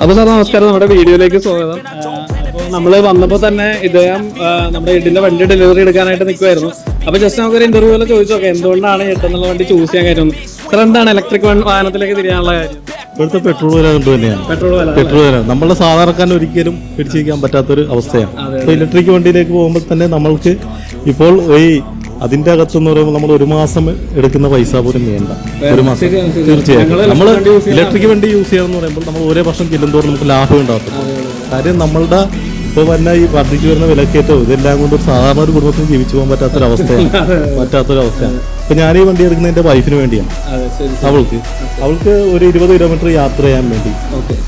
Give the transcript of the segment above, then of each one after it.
അപ്പൊ സാർ നമസ്കാരം. നമ്മുടെ വീഡിയോയിലേക്ക് സ്വാഗതം. അപ്പോൾ നമ്മൾ വന്നപ്പോൾ തന്നെ ഇദ്ദേഹം നമ്മുടെ എഡിന്റെ വണ്ടി ഡെലിവറി എടുക്കാനായിട്ട് നിൽക്കുമായിരുന്നു അപ്പൊ ജസ്റ്റ് നമുക്കൊരു ഇന്റർവ്യൂ പോലെ ചോദിച്ചു നോക്കാം. എന്തുകൊണ്ടാണ് ഇട്ടെന്നുള്ള എന്നുള്ള വണ്ടി ചൂസ് ചെയ്യാൻ കാര്യം സാർ എന്താണ് ഇലക്ട്രിക് വാഹനത്തിലേക്ക് തിരിയാനുള്ള കാര്യം? ഇവിടുത്തെ പെട്രോൾ വില കണ്ടു തന്നെയാണ്. പെട്രോൾ വില പെട്രോൾ വില. നമ്മളെ സാധാരണക്കാരൻ ഒരിക്കലും പിടിച്ചിരിക്കാൻ പറ്റാത്തൊരു അവസ്ഥയാണ്. അപ്പോൾ ഇലക്ട്രിക് വണ്ടിയിലേക്ക് പോകുമ്പോൾ തന്നെ നമ്മൾക്ക് ഇപ്പോൾ ഈ അതിന്റെ അകത്തെന്ന് പറയുമ്പോൾ നമ്മൾ ഒരു മാസം എടുക്കുന്ന പൈസ പോലും വേണ്ട. ഒരു മാസം. തീർച്ചയായും നമ്മൾ ഇലക്ട്രിക് വണ്ടി യൂസ് ചെയ്യാന്ന് പറയുമ്പോൾ നമ്മൾ ഓരോ വർഷം ചെല്ലുന്തോറും നമുക്ക് ലാഭം ഉണ്ടാക്കും കാര്യം നമ്മളുടെ ഇപ്പോൾ തന്നെ ഈ വർദ്ധിച്ചു വരുന്ന വിലക്കയറ്റവും ഇതെല്ലാം കൊണ്ട് സാധാരണ ഒരു കുടുംബത്തിന് ജീവിച്ചു പോകാൻ പറ്റാത്തൊരവസ്ഥയാണ്. പറ്റാത്തൊരവസ്ഥയാണ്. ഇപ്പൊ ഞാൻ ഈ വണ്ടി എടുക്കുന്നത് എന്റെ വൈഫിന് വേണ്ടിയാണ്. അവൾക്ക്. അവൾക്ക് ഒരു ഇരുപത് കിലോമീറ്റർ യാത്ര ചെയ്യാൻ വേണ്ടി.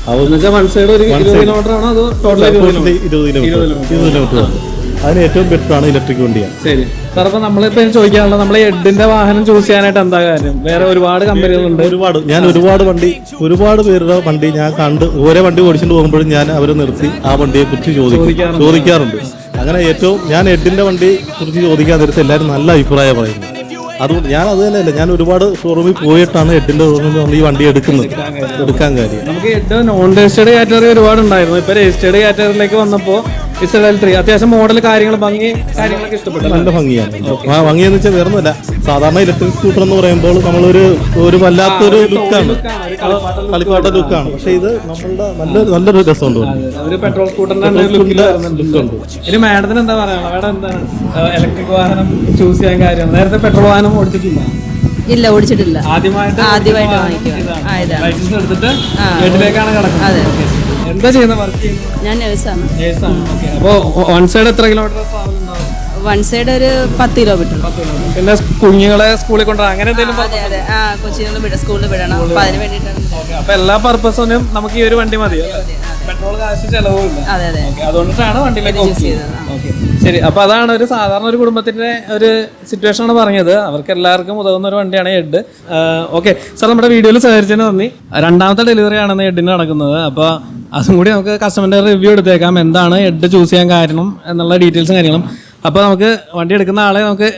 അവൾ ഇരുപത് കിലോമീറ്റർ ഇരുപത് കിലോമീറ്റർ അതിന് ഏറ്റവും ബെറ്റർ ആണ് ഇലക്ട്രിക് വണ്ടിയാണ് ശരി. സാർ അപ്പൊ നമ്മളിപ്പോ ചോദിക്കാനുള്ളത് നമ്മളെ എഡിന്റെ വാഹനം ചൂസ് ചെയ്യാനായിട്ട് എന്താ കാര്യം? വേറെ ഒരുപാട് കമ്പനികളുണ്ട്. ഒരുപാട്. ഞാൻ ഒരുപാട് വണ്ടി ഒരുപാട് പേരുടെ വണ്ടി ഞാൻ കണ്ട് ഓരോ വണ്ടി ഓടിച്ചിട്ട് പോകുമ്പോഴും ഞാൻ അവരെ നിർത്തി ആ വണ്ടിയെ കുറിച്ച് ചോദിക്കും. ചോദിക്കാറുണ്ട്. അങ്ങനെ ഏറ്റവും ഞാൻ എഡിന്റെ വണ്ടി കുറിച്ച് ചോദിക്കാൻ നേരത്തെ എല്ലാവരും നല്ല അഭിപ്രായം പറയുന്നു. അതുകൊണ്ട് ഞാൻ അത് തന്നെയല്ല ഞാൻ ഒരുപാട് ഷോറൂമിൽ പോയിട്ടാണ് എഡിന്റെ ഷോറൂമിൽ നമ്മൾ ഈ വണ്ടി എടുക്കുന്നത്. എടുക്കാൻ കാര്യം. നമുക്ക് എട്ട് നോൺ രജിസ്റ്റേർഡ് കാറ്റഗറി ഒരുപാട് ഉണ്ടായിരുന്നു ഇപ്പൊ രജിസ്റ്റേർഡ് കാറ്റഗറിയിലേക്ക് വന്നപ്പോ ത്രീ അത്യാവശ്യം മോഡൽ കാര്യങ്ങൾ ഭംഗി കാര്യങ്ങളൊക്കെ ഇഷ്ടപ്പെട്ടു. നല്ല ഭംഗിയാണ് ആ ഭംഗിയെന്ന് വെച്ചാൽ വേറെ ഒന്നുമല്ല സാധാരണ ഇലക്ട്രിക് സ്കൂട്ടർ എന്ന് പറയുമ്പോൾ നമ്മളൊരു ഒരു വല്ലാത്തൊരു ലുക്കാണ് കളിപ്പാട്ട ലുക്കാണ് പക്ഷെ ഇത് നമ്മളുടെ നല്ല നല്ലൊരു രസമുണ്ട്. ഒരു പെട്രോൾ സ്കൂട്ടറിന്റെ ലുക്കുണ്ട് ഇനി മാഡത്തിന് എന്താ പറയാനുള്ളത്? മാഡം എന്താണ് ഇലക്ട്രിക് വാഹനം ചൂസ് ചെയ്യാൻ കാര്യം? നേരത്തെ പെട്രോൾ വാഹനം ഓടിച്ചിട്ടില്ല? ഇല്ല ഓടിച്ചിട്ടില്ല. ആദ്യമായിട്ട് ആദ്യമായിട്ട് വാങ്ങിക്കുക ലൈസൻസ് എടുത്തിട്ട്. വീട്ടിലേക്കാണ് കിടക്കുന്നത്. എന്താ ചെയ്യുന്നത് വർക്ക് ചെയ്യുന്നത് ഞാൻ നേഴ്സാണ് നേഴ്സാണ് ഓക്കെ അപ്പോൾ വൺ സൈഡ് എത്ര കിലോമീറ്റർ ട്രാവൽ ഉണ്ടാവും? വൺ സൈഡ് ഒരു പത്ത് കിലോമീറ്റർ പിന്നെ കുഞ്ഞുങ്ങളെ സ്കൂളിൽ കൊണ്ടുപോകാം അങ്ങനെ എന്തെങ്കിലും അതെ അതെ. ആ കൊച്ചിയിൽ വിട സ്കൂളിൽ വിടണം. അപ്പൊ അതിന് വേണ്ടിയിട്ടാണ് അപ്പൊ എല്ലാ പർപ്പസിനും നമുക്ക് ഈ ഒരു വണ്ടി മതി പെട്രോൾ കാശ് ചെലവുമില്ല. അതെ അതെ. അതുകൊണ്ടിട്ടാണ് വണ്ടിയിലേക്ക് ഓക്കെ ശരി അപ്പൊ അതാണ് ഒരു സാധാരണ ഒരു കുടുംബത്തിന്റെ ഒരു സിറ്റുവേഷൻ ആണ് പറഞ്ഞത്. അവർക്ക് എല്ലാവർക്കും ഉതകുന്ന ഒരു വണ്ടിയാണ് എഡ് ഓക്കെ സാർ നമ്മുടെ വീഡിയോയിൽ സഹകരിച്ചതിന് നന്ദി. രണ്ടാമത്തെ ഡെലിവറി ആണെന്ന് എഡിന് നടക്കുന്നത്. അപ്പോൾ അതും കൂടി നമുക്ക് കസ്റ്റമറിന്റെ റിവ്യൂ എടുത്തേക്കാം. എന്താണ് എഡ് ചൂസ് ചെയ്യാൻ കാരണം എന്നുള്ള ഡീറ്റെയിൽസും കാര്യങ്ങളും. അപ്പോൾ നമുക്ക് വണ്ടി എടുക്കുന്ന ആളെ നമുക്ക്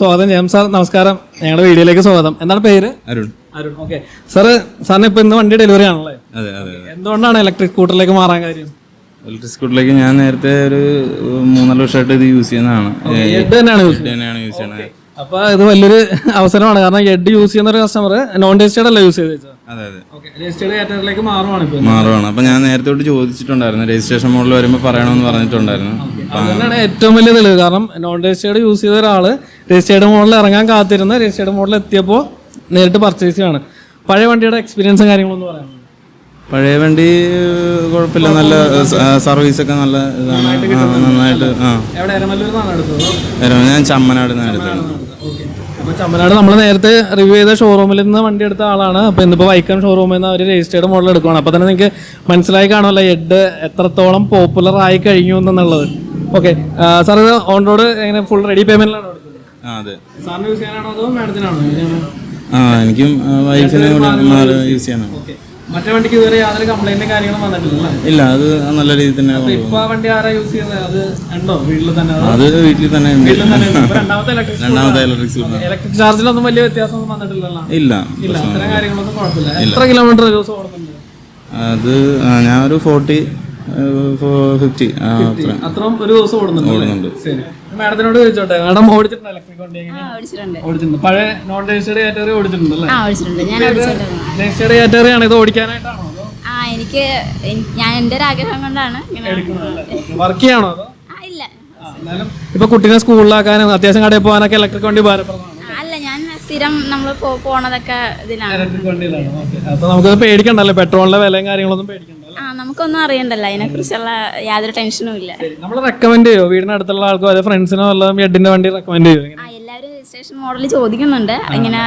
സ്വാഗതം ചെയ്യാം. സാർ നമസ്കാരം. ഞങ്ങളുടെ വീഡിയോയിലേക്ക് സ്വാഗതം. എന്താണ് പേര്? അരുൺ. അരുൺ ഓക്കെ സാറ് സാറിന് ഇപ്പൊ ഇന്ന് വണ്ടി ഡെലിവറി ആണല്ലേ? എന്തുകൊണ്ടാണ് ഇലക്ട്രിക് സ്കൂട്ടറിലേക്ക് മാറാൻ കാര്യം? ഇലക്ട്രിക് സ്കൂട്ടറിലേക്ക് ഞാൻ നേരത്തെ ഒരു മൂന്നാൽ വർഷമായിട്ട് ഇത് യൂസ് ചെയ്യുന്നതാണ്. എഡ് തന്നെയാണ് യൂസ് തന്നെയാണ് യൂസ് ചെയ്യണത് അപ്പൊ ഇത് വലിയൊരു അവസരമാണ്. കാരണം എഡ് യൂസ് ചെയ്യുന്ന ഒരു കസ്റ്റമർ നോൺ രജിസ്റ്റേർഡ് അല്ല യൂസ് ചെയ്ത് അതെ അതെ. രജിസ്റ്റേർഡ് മാറുവാണ് അപ്പൊ ഞാൻ നേരത്തെ തൊട്ട് ചോദിച്ചിട്ടുണ്ടായിരുന്നു. രജിസ്ട്രേഷൻ മോഡൽ വരുമ്പോൾ പറയണമെന്ന് പറഞ്ഞിട്ടുണ്ടായിരുന്നു. അതാണ് ഏറ്റവും വലിയ തെളിവ്. കാരണം നോൺ രജിസ്റ്റേർഡ് യൂസ് ചെയ്ത ഒരാൾ രജിസ്റ്റേർഡ് മോഡൽ ഇറങ്ങാൻ കാത്തിരുന്ന രജിസ്റ്റേർഡ് മോഡൽ എത്തിയപ്പോൾ നേരിട്ട് പർച്ചേസ് ചെയ്യാണ് പഴയ വണ്ടിയുടെ എക്സ്പീരിയൻസും കാര്യങ്ങളൊന്നും പറയാനുള്ളത് പഴയ വണ്ടി കുഴപ്പമില്ല. നല്ല സർവീസ് ഒക്കെ നല്ല ഇതാണ്. നന്നായിട്ട് ആ നിന്നാണ് എടുത്തത്? ഞാൻ ചമ്മനാട് നിന്ന് എടുത്തതാണ് അപ്പോൾ ചമ്മനാട് നമ്മൾ നേരത്തെ റിവ്യൂ ചെയ്ത ഷോറൂമിൽ നിന്ന് വണ്ടി എടുത്ത ആളാണ്. അപ്പോൾ ഇന്നിപ്പോൾ വൈക്കം ഷോറൂമിൽ നിന്ന് അവർ രജിസ്റ്റേർഡ് മോഡൽ എടുക്കുകയാണ് അപ്പോൾ തന്നെ നിങ്ങൾക്ക് മനസ്സിലായി കാണുമല്ലോ എഡ് എത്രത്തോളം പോപ്പുലർ ആയി കഴിഞ്ഞു എന്നുള്ളത്. ഓക്കെ. സാർ ഇത് ഓൺ റോഡ് എങ്ങനെ ഫുൾ റെഡി പേയ്മെന്റ് അതെ. സാറിന് യൂസ് ചെയ്യാനാണോ അതോ മാഡത്തിനാണോ എങ്ങനെയാണ് ആ എനിക്കും വൈഫിനെ യൂസ് ചെയ്യാനാണ്. മറ്റേ വണ്ടിക്ക് ഇതുവരെ യാതൊരു കംപ്ലൈന്റും കാര്യങ്ങളും വന്നിട്ടില്ല ഇല്ല അത് നല്ല രീതിയിൽ തന്നെ ഇപ്പൊ വണ്ടി ആരാ യൂസ് ചെയ്യുന്നത്? അത് ഉണ്ടോ വീട്ടിൽ തന്നെ അത് വീട്ടിൽ തന്നെ രണ്ടാമത്തെ ഇലക്ട്രിക് രണ്ടാമത്തെ ഇലക്ട്രിക് സ്കൂട്ടർ ഇലക്ട്രിക് ചാർജിലൊന്നും വലിയ വ്യത്യാസമൊന്നും വന്നിട്ടില്ലല്ലോ? ഇല്ല ഇല്ല അത്തരം കാര്യങ്ങളൊന്നും കുഴപ്പമില്ല. എത്ര കിലോമീറ്റർ ദിവസം ഓടുന്നുണ്ട്? അത് ഞാൻ ഒരു ഫോർട്ടി ഫിഫ്റ്റി അത്രയും ഒരു ദിവസം ഓടുന്നുണ്ട് ഓടുന്നുണ്ട്. ശരി. മാഡത്തിനോട് ചോദിച്ചോട്ടെ മാഡം ഓടിച്ചിട്ടുണ്ട് ഇലക്ട്രിക് വണ്ടി ഓടിച്ചിട്ടുണ്ട്. പഴയ നോൺ രജിസ്റ്റേർഡ് കാറ്റഗറി ഓടിച്ചിട്ടുണ്ട് അല്ലേ? ആ ഓടിച്ചിട്ടുണ്ട്. ഞാൻ ഓടിച്ചിട്ടുണ്ട്. രജിസ്റ്റേർഡ് കാറ്റഗറി ആണ് ഇത് ഓടിക്കാനായിട്ടാണോ ആ എനിക്ക് ഞാൻ എന്റെ ഒരു ആഗ്രഹം കൊണ്ടാണ് വർക്ക് ചെയ്യാണോ ഇല്ല. ഇപ്പൊ കുട്ടീനെ സ്കൂളിലാക്കാനും അത്യാവശ്യം കടയിൽ പോകാനൊക്കെ ഇലക്ട്രിക് വണ്ടി ഭാരപ്രദമാണ്. അല്ല ഞാൻ സ്ഥിരം നമ്മൾ പോണതൊക്കെ ഇതിലാണ്. അപ്പൊ നമുക്ക് പേടിക്കണ്ടല്ലോ. പെട്രോളിന്റെ വിലയും കാര്യങ്ങളൊന്നും പേടിക്കണ്ടല്ലോ ആ നമുക്കൊന്നും അറിയണ്ടല്ലോ. അതിനെക്കുറിച്ചുള്ള യാതൊരു ടെൻഷനും ഇല്ല. നമ്മൾ റെക്കമെൻഡ് ചെയ്യോ? വീടിനടുത്തുള്ള ആൾക്കോ അതെ ഫ്രണ്ട്സിനോ വല്ലതും എഡിന്റെ വണ്ടി റെക്കമെൻഡ് ചെയ്യോ? ആ എല്ലാവരും രജിസ്ട്രേഷൻ മോഡൽ ചോദിക്കുന്നുണ്ട്. ഇങ്ങനെ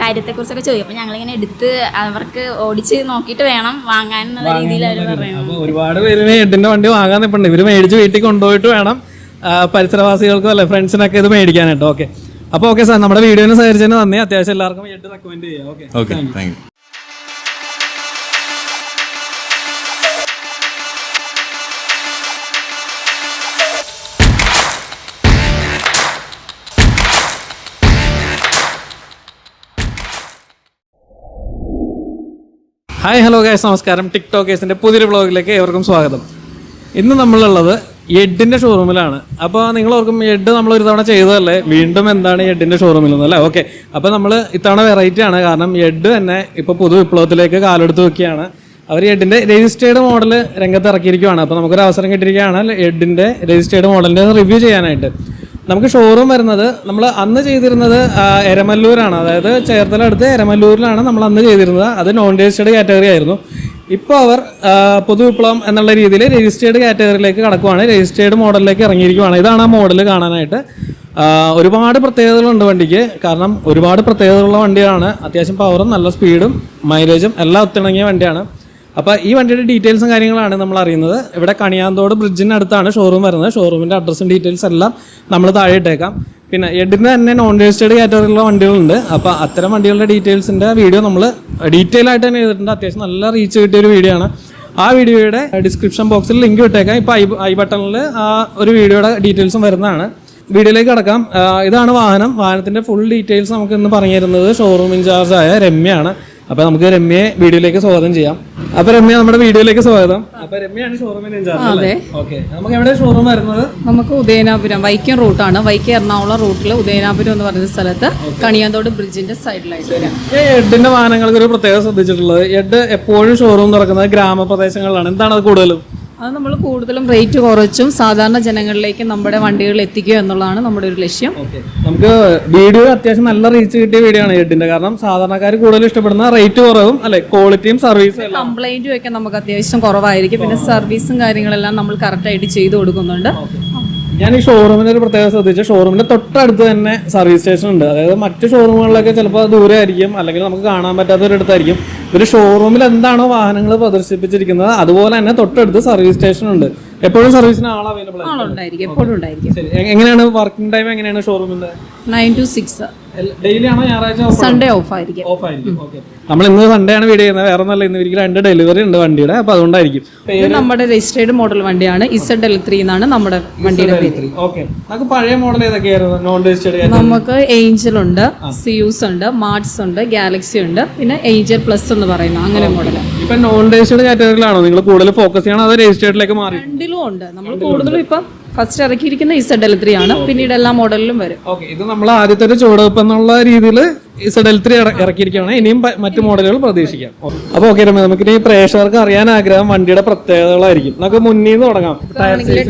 കാര്യത്തെ കുറിച്ചൊക്കെ ചോദിക്കും. അപ്പൊ ഞങ്ങളിങ്ങനെ എടുത്ത് അവർക്ക് ഓടിച്ച് നോക്കിയിട്ട് വേണം വാങ്ങാൻ എന്നുള്ള രീതിയിൽ അവർ പറയുന്നത്. അപ്പൊ ഒരുപാട് പേരിന് എഡിന്റെ വണ്ടി വാങ്ങാൻ നിൽപ്പുണ്ട് ഇവർ മേടിച്ച് വീട്ടിൽ കൊണ്ടുപോയിട്ട് വേണം ആ, പരിസരവാസികൾക്കും അല്ലെ ഫ്രണ്ട്സിനൊക്കെ ഇത് മേടിക്കാനായിട്ട്. ഓക്കെ അപ്പോൾ ഓക്കെ സാർ നമ്മുടെ വീഡിയോനെ സഹകരിച്ചതിന് നന്ദി. അത്യാവശ്യം എല്ലാവർക്കും എഡ് റെക്കമെൻഡ് ചെയ്യാം. Okay okay thank you hi hello guys നമസ്കാരം. ടിക്ടോക്കേഴ്സിന്റെ പുതിയൊരു ബ്ലോഗിലേക്ക് ഏവർക്കും സ്വാഗതം. ഇന്ന് നമ്മളുള്ളത് എഡിന്റെ ഷോറൂമിലാണ് അപ്പോൾ നിങ്ങൾ ഓർക്കും എഡ് നമ്മൾ ഒരു തവണ ചെയ്തതല്ലേ? വീണ്ടും എന്താണ് എഡിന്റെ ഷോറൂമിൽ നിന്നല്ലേ ഓക്കെ അപ്പോൾ നമ്മൾ ഇത്തവണ വെറൈറ്റി ആണ്. കാരണം എഡ് തന്നെ ഇപ്പോൾ പുതു വിപ്ലവത്തിലേക്ക് കാലെടുത്ത് വെക്കുകയാണ്. അവർ എഡിന്റെ രജിസ്റ്റേർഡ് മോഡൽ രംഗത്ത് ഇറക്കിയിരിക്കുകയാണ് അപ്പോൾ നമുക്കൊരു അവസരം കിട്ടിയിരിക്കുകയാണ് എഡിന്റെ രജിസ്റ്റേർഡ് മോഡലിന്റെ റിവ്യൂ ചെയ്യാനായിട്ട്. നമുക്ക് ഷോറൂം വരുന്നത് നമ്മൾ അന്ന് ചെയ്തിരുന്നത് എരമല്ലൂരാണ്. അതായത് ചേർത്തല അടുത്ത് എരമല്ലൂരിലാണ് നമ്മൾ അന്ന് ചെയ്തിരുന്നത്. അത് നോൺ രജിസ്റ്റേർഡ് കാറ്റഗറി ആയിരുന്നു. ഇപ്പോൾ അവർ പൊതു പൊതുവിപ്ലവം എന്നുള്ള രീതിയിൽ രജിസ്റ്റേർഡ് കാറ്റഗറിയിലേക്ക് കടക്കുവാണ്. രജിസ്റ്റേർഡ് മോഡലിലേക്ക് ഇറങ്ങിയിരിക്കുവാണ്. ഇതാണ് ആ മോഡൽ കാണാനായിട്ട്. ഒരുപാട് പ്രത്യേകതകളുണ്ട് വണ്ടിക്ക്. കാരണം ഒരുപാട് പ്രത്യേകതകളുള്ള വണ്ടിയാണ് അത്യാവശ്യം പവറും നല്ല സ്പീഡും മൈലേജും എല്ലാം ഒത്തിണങ്ങിയ വണ്ടിയാണ്. അപ്പോൾ ഈ വണ്ടിയുടെ ഡീറ്റെയിൽസും കാര്യങ്ങളാണ് നമ്മൾ അറിയുന്നത്. ഇവിടെ കണിയാന്തോട് ബ്രിഡ്ജിന് അടുത്താണ് ഷോറൂം വരുന്നത്. ഷോറൂമിന്റെ അഡ്രസ്സും ഡീറ്റെയിൽസ് എല്ലാം നമ്മൾ താഴെ ഇട്ടേക്കാം. പിന്നെ എഡിന് തന്നെ നോൺ രജിസ്റ്റേഡ് കാറ്റഗറിയിലുള്ള വണ്ടികളുണ്ട്. അപ്പോൾ അത്തരം വണ്ടികളുടെ ഡീറ്റെയിൽസിന്റെ വീഡിയോ നമ്മൾ ഡീറ്റെയിൽ ആയിട്ട് തന്നെ ചെയ്തിട്ടുണ്ട്. അത്യാവശ്യം നല്ല റീച്ച് കിട്ടിയ ഒരു വീഡിയോ ആണ്. ആ വീഡിയോയുടെ ഡിസ്ക്രിപ്ഷൻ ബോക്സിൽ ലിങ്ക് ഇട്ടേക്കാം. ഇപ്പോൾ ഐ ഐ ബട്ടണിൽ ആ ഒരു വീഡിയോയുടെ ഡീറ്റെയിൽസും വരുന്നതാണ്. വീഡിയോയിലേക്ക് കടക്കാം. ഇതാണ് വാഹനം. വാഹനത്തിന്റെ ഫുൾ ഡീറ്റെയിൽസ് നമുക്ക് ഇന്ന് പറഞ്ഞു തരുന്നത് ഷോറൂം ഇൻചാർജായ രമ്യയാണ്. അപ്പോൾ നമുക്ക് രമ്യയെ വീഡിയോയിലേക്ക് സ്വാഗതം ചെയ്യാം. അപ്പൊ രമ്യ നമ്മുടെ വീഡിയോയിലേക്ക് സ്വാഗതം. അപ്പൊ രമ്യയാണ് ഇൻചാർജ് ഓക്കെ നമുക്ക് എവിടെ ഷോറൂം വരുന്നത്? നമുക്ക് ഉദയനാപുരം വൈക്കം റൂട്ടാണ് വൈക്കം എറണാകുളം റൂട്ടിൽ ഉദയനാപുരം എന്ന് പറയുന്ന സ്ഥലത്ത് കണിയാന്തോട് ബ്രിഡ്ജിന്റെ സൈഡിലായിട്ട് വരാം. എഡിന്റെ വാഹനങ്ങൾക്ക് ഒരു പ്രത്യേകത ശ്രദ്ധിച്ചിട്ടുള്ളത് എഡ് എപ്പോഴും ഷോറൂം തുറക്കുന്നത് ഗ്രാമപ്രദേശങ്ങളിലാണ്. എന്താണ് അത് കൂടുതലും? അത് നമ്മൾ കൂടുതലും റേറ്റ് കുറച്ചും സാധാരണ ജനങ്ങളിലേക്ക് നമ്മുടെ വണ്ടികൾ എത്തിക്കുക എന്നുള്ളതാണ് നമ്മുടെ ഒരു ലക്ഷ്യം. നമുക്ക് വീഡിയോ അത്യാവശ്യം നല്ല റീച്ച് കിട്ടിയ വീഡിയോ ആണ് എഡിന്റെ കാരണം സാധാരണക്കാർ കൂടുതൽ ഇഷ്ടപ്പെടുന്ന റേറ്റ് കുറവും അല്ലെ ക്വാളിറ്റിയും സർവീസും കംപ്ലൈന്റും ഒക്കെ നമുക്ക് അത്യാവശ്യം കുറവായിരിക്കും. പിന്നെ സർവീസും കാര്യങ്ങളെല്ലാം നമ്മൾ കറക്റ്റായിട്ട് ചെയ്തു കൊടുക്കുന്നുണ്ട്. ഞാൻ ഈ ഷോറൂമിന്റെ ഒരു പ്രത്യേകത ശ്രദ്ധിച്ചു ഷോറൂമിന്റെ തൊട്ടടുത്ത് തന്നെ സർവീസ് സ്റ്റേഷൻ ഉണ്ട്. അതായത് മറ്റ് ഷോറൂമുകളിലൊക്കെ ചിലപ്പോൾ ദൂരെ ആയിരിക്കും അല്ലെങ്കിൽ നമുക്ക് കാണാൻ പറ്റാത്ത ഒരിടത്തായിരിക്കും ഒരു ഷോറൂമിൽ എന്താണോ വാഹനങ്ങൾ പ്രദർശിപ്പിച്ചിരിക്കുന്നത് അതുപോലെ തന്നെ തൊട്ടടുത്ത് സർവീസ് സ്റ്റേഷൻ ഉണ്ട്. എപ്പോഴും സർവീസിന് ആൾ അവൈലബിൾ എപ്പോഴും ഉണ്ടായിരിക്കും. എങ്ങനെയാണ് വർക്കിംഗ് ടൈം എങ്ങനെയാണ് ഷോറൂമിന്റെ nine to six Sunday off ആയിരിക്കും ഓഫ് ആയിരിക്കും ഓക്കെ നമ്മൾ ഇന്ന് സൺഡേ ആണ് വീഡിയോ ചെയ്യുന്നത്. വേറെ ഒന്നല്ല ഇന്ന് ഇവർക്ക് രണ്ട് ഡെലിവറി ഉണ്ട് വണ്ടിയുടെ അപ്പൊ അതുകൊണ്ടായിരിക്കും. ഇത് നമ്മുടെ രജിസ്റ്റേർഡ് മോഡൽ വണ്ടിയാണ്. ഇസഡ് എൽ ത്രീ എന്നാണ് നമ്മുടെ വണ്ടിയുടെ പേര്. ഓക്കെ നമുക്ക് പഴയ മോഡൽ ഏതൊക്കെയായിരുന്നു? നോൺ രജിസ്റ്റേർഡ് നമുക്ക് ഏഞ്ചൽ ഉണ്ട് സിയൂസ് ഉണ്ട് മാർട്സ് ഉണ്ട് ഗാലക്സി ഉണ്ട് പിന്നെ ഏഞ്ചൽ പ്ലസ് എന്ന് പറയുന്ന അങ്ങനെ മോഡൽ ഇപ്പൊ നോൺ രജിസ്റ്റേർഡ് കാറ്റഗറിയിലാണോ നിങ്ങൾ കൂടുതൽ ഫോക്കസ് ചെയ്യണം അത് രജിസ്റ്റേർഡിലേക്ക് മാറി? രണ്ടിലും ഉണ്ട്. നമ്മൾ കൂടുതലും ഇപ്പം ഫസ്റ്റ് ഇറക്കിയിരിക്കുന്ന ഇസഡ് എൽ ത്രീ ആണ്. പിന്നീട് എല്ലാ മോഡലിലും വരും. ഓക്കെ ഇത് നമ്മൾ ആദ്യത്തെ ഒരു ചുവടുവെപ്പ് എന്നുള്ള രീതിയിൽ ഇസഡ് എൽ ത്രീ ഇറക്കിയിരിക്കുകയാണ്. ഇനിയും മറ്റു മോഡലുകൾ പ്രതീക്ഷിക്കാം. അപ്പോൾ ഓക്കെ രമേ നമുക്ക് ഇനി പ്രേക്ഷകർക്ക് അറിയാൻ ആഗ്രഹം വണ്ടിയുടെ പ്രത്യേകതകളായിരിക്കും. നമുക്ക് മുന്നിൽ നിന്ന് തുടങ്ങാം.